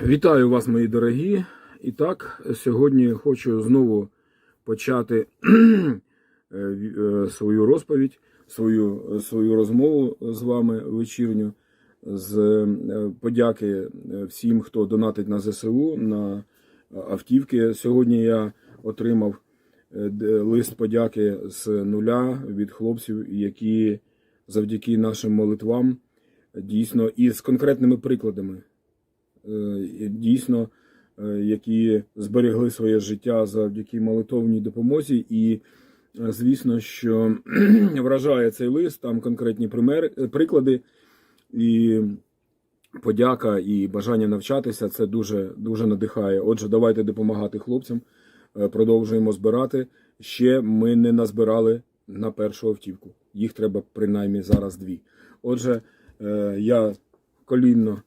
Вітаю вас, мої дорогі. І так, сьогодні хочу знову почати е, е, свою розповідь, свою, свою розмову з вами вечірню. З е, подяки е, всім, хто донатить на ЗСУ, на автівки. Сьогодні я отримав е, лист подяки з нуля від хлопців, які завдяки нашим молитвам дійсно і з конкретними прикладами е, дійсно, е, які зберегли своє життя завдяки молитовній допомозі. І, е, звісно, що вражає цей лист, там конкретні примери, е, приклади, і подяка і бажання навчатися це дуже, дуже надихає. Отже, давайте допомагати хлопцям. Е, Продовжуємо збирати. Ще ми не назбирали на першу автівку. Їх треба принаймні зараз дві. Отже, е, я колінно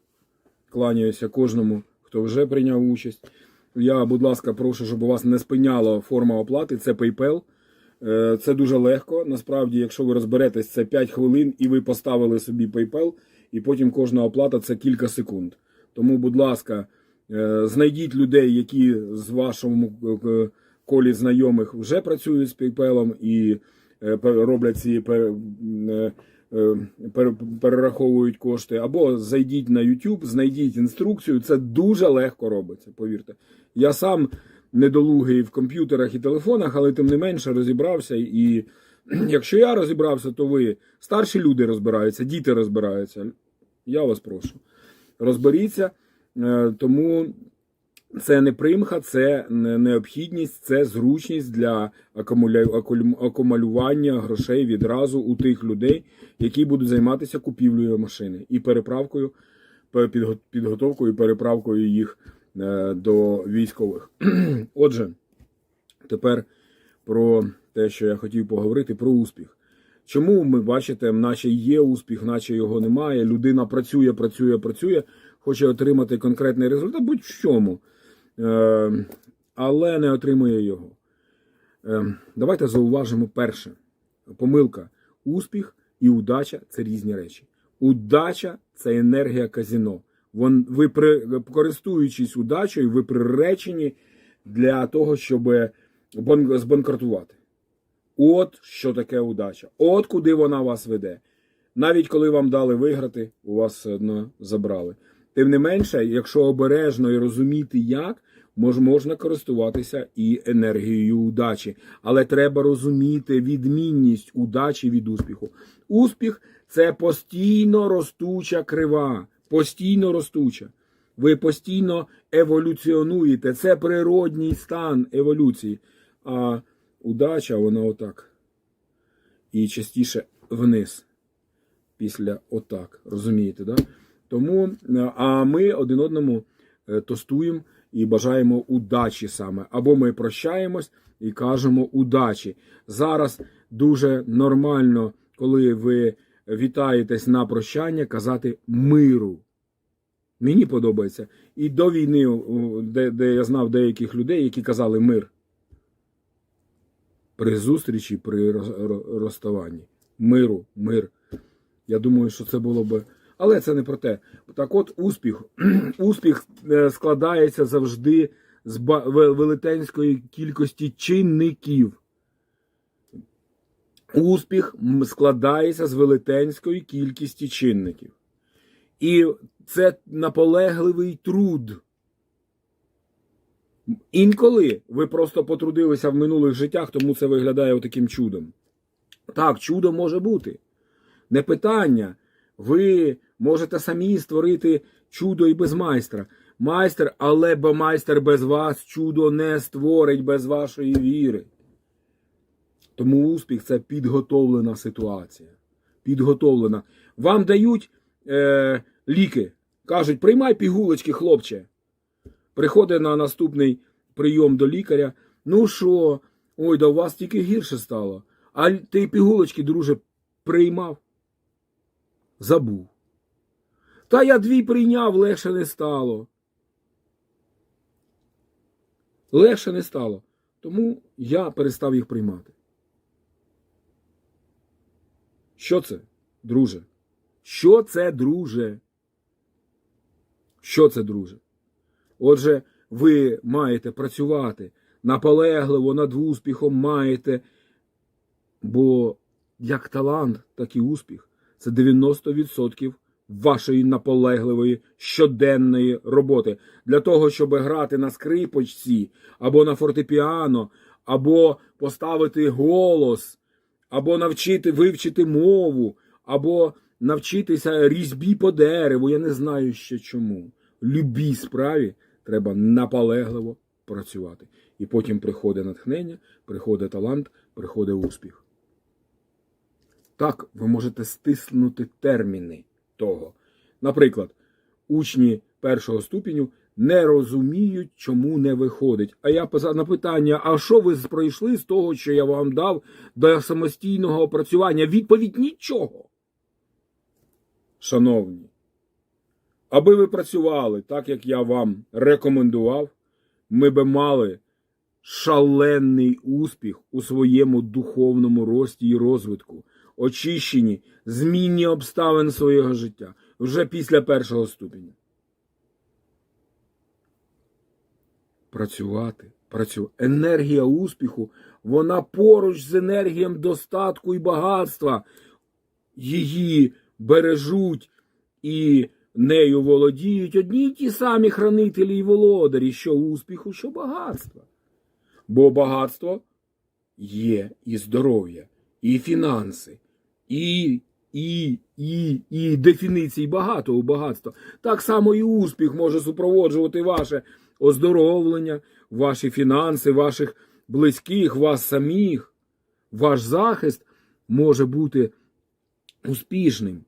кланяюся кожному, хто вже прийняв участь. Я, будь ласка, прошу, щоб у вас не спиняла форма оплати. Це PayPal. Е, Це дуже легко. Насправді, якщо ви розберетесь, це 5 хвилин і ви поставили собі PayPal, і потім кожна оплата це кілька секунд. Тому, будь ласка, е, знайдіть людей, які з вашому е, колі знайомих вже працюють з PayPal і роблять ці перераховують кошти, або зайдіть на YouTube, знайдіть інструкцію. Це дуже легко робиться, повірте. Я сам недолугий в комп'ютерах і телефонах, але тим не менше розібрався. І якщо я розібрався, то ви старші люди розбираються, діти розбираються. Я вас прошу. Розберіться, Е, тому це не примха, це необхідність, це зручність для акумулювання грошей відразу у тих людей, які будуть займатися купівлею машини і переправкою, підготовкою і переправкою їх е, до військових. Отже, тепер про те, що я хотів поговорити, про успіх. Чому ми бачите, наче є успіх, наче його немає. Людина працює, працює, працює, хоче отримати конкретний результат, будь-в чому, е, але не отримує його. Е, давайте зауважимо перше: помилка. Успіх і удача це різні речі. Удача це енергія казіно. Ви при, користуючись удачею, ви приречені для того, щоб збанкрутувати. От що таке удача. От куди вона вас веде. Навіть коли вам дали виграти, у вас все одно забрали. Тим не менше, якщо обережно і розуміти, як, мож, можна користуватися і енергією удачі. Але треба розуміти відмінність удачі від успіху. Успіх це постійно ростуча крива, постійно ростуча. Ви постійно еволюціонуєте. Це природній стан еволюції. А удача, вона отак. І частіше вниз. Після отак. Розумієте, да? Тому, а ми один одному е, тостуємо і бажаємо удачі саме. Або ми прощаємось і кажемо удачі. Зараз дуже нормально, коли ви вітаєтесь на прощання, казати миру. Мені подобається. І до війни, де, де я знав деяких людей, які казали мир. При зустрічі, при розставанні. Миру, мир. Я думаю, що це було би. Але це не про те. Так от, успіх. Успіх е, складається завжди з велетенської кількості чинників. Успіх складається з велетенської кількості чинників. І це наполегливий труд. Інколи ви просто потрудилися в минулих життях, тому це виглядає таким чудом. Так, чудо може бути. Не питання. Ви можете самі створити чудо і без майстра. Майстер, але бо майстер без вас чудо не створить без вашої віри. Тому успіх це підготовлена ситуація. Підготовлена. Вам дають е, ліки. Кажуть, приймай пігулочки, хлопче. Приходить на наступний прийом до лікаря. Ну що, ой, да у вас тільки гірше стало. А ти пігулочки, друже, приймав? Забув. Та я дві прийняв, легше не стало. Легше не стало. Тому я перестав їх приймати. Що це, друже? Що це, друже? Що це, друже? Отже, ви маєте працювати наполегливо над успіхом маєте, бо як талант, так і успіх це 90% вашої наполегливої щоденної роботи. Для того, щоб грати на скрипочці, або на фортепіано, або поставити голос, або навчити вивчити мову, або навчитися різьбі по дереву. Я не знаю ще чому. Любій справі треба наполегливо працювати. І потім приходить натхнення, приходить талант, приходить успіх. Так, ви можете стиснути терміни того. Наприклад, учні першого ступеню не розуміють, чому не виходить. А я на питання: а що ви пройшли з того, що я вам дав до самостійного опрацювання? Відповідь нічого. Шановні, аби ви працювали так, як я вам рекомендував, ми би мали шалений успіх у своєму духовному рості і розвитку, очищені змінні обставин свого життя вже після першого ступеня. Працювати, працювати. Енергія успіху, вона поруч з енергією достатку і багатства. Її бережуть і нею володіють одні й ті самі хранителі і володарі, що успіху, що багатства. Бо багатство є і здоров'я, і фінанси, і, і, і, і дефініцій багато у багатства. Так само і успіх може супроводжувати ваше оздоровлення, ваші фінанси, ваших близьких, вас самих. Ваш захист може бути успішним.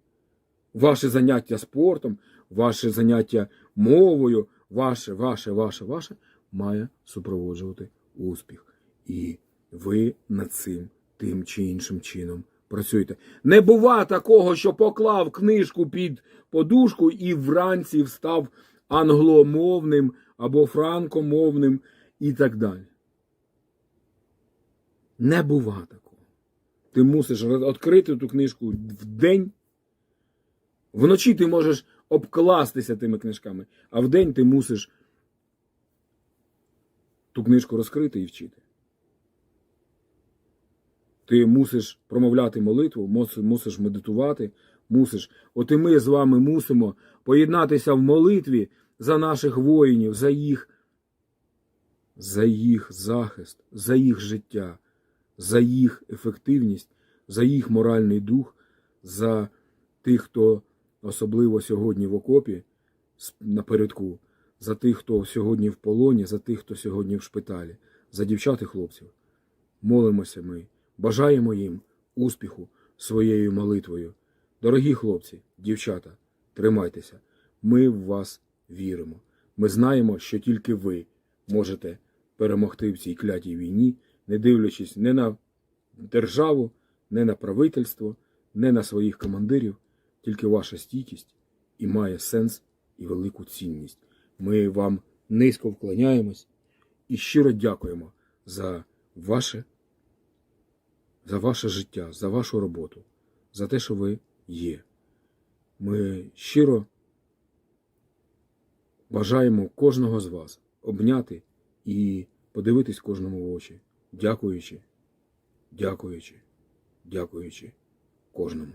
Ваше заняття спортом, ваше заняття мовою, ваше, ваше, ваше, ваше має супроводжувати успіх. І ви над цим тим чи іншим чином працюєте. Не бува такого, що поклав книжку під подушку і вранці встав англомовним або франкомовним і так далі. Не бува такого. Ти мусиш відкрити ту книжку в день. Вночі ти можеш обкластися тими книжками, а вдень ти мусиш ту книжку розкрити і вчити. Ти мусиш промовляти молитву, мусиш медитувати, мусиш. От і ми з вами мусимо поєднатися в молитві за наших воїнів, за їх, за їх захист, за їх життя, за їх ефективність, за їх моральний дух, за тих, хто особливо сьогодні в окопі напередку, за тих, хто сьогодні в полоні, за тих, хто сьогодні в шпиталі, за дівчат і хлопців. Молимося ми, бажаємо їм успіху своєю молитвою. Дорогі хлопці, дівчата, тримайтеся. Ми в вас віримо. Ми знаємо, що тільки ви можете перемогти в цій клятій війні, не дивлячись не на державу, не на правительство, не на своїх командирів, тільки ваша стійкість і має сенс і велику цінність. Ми вам низько вклоняємось і щиро дякуємо за ваше, за ваше життя, за вашу роботу, за те, що ви є. Ми щиро бажаємо кожного з вас обняти і подивитись кожному в очі, дякуючи, дякуючи, дякуючи кожному.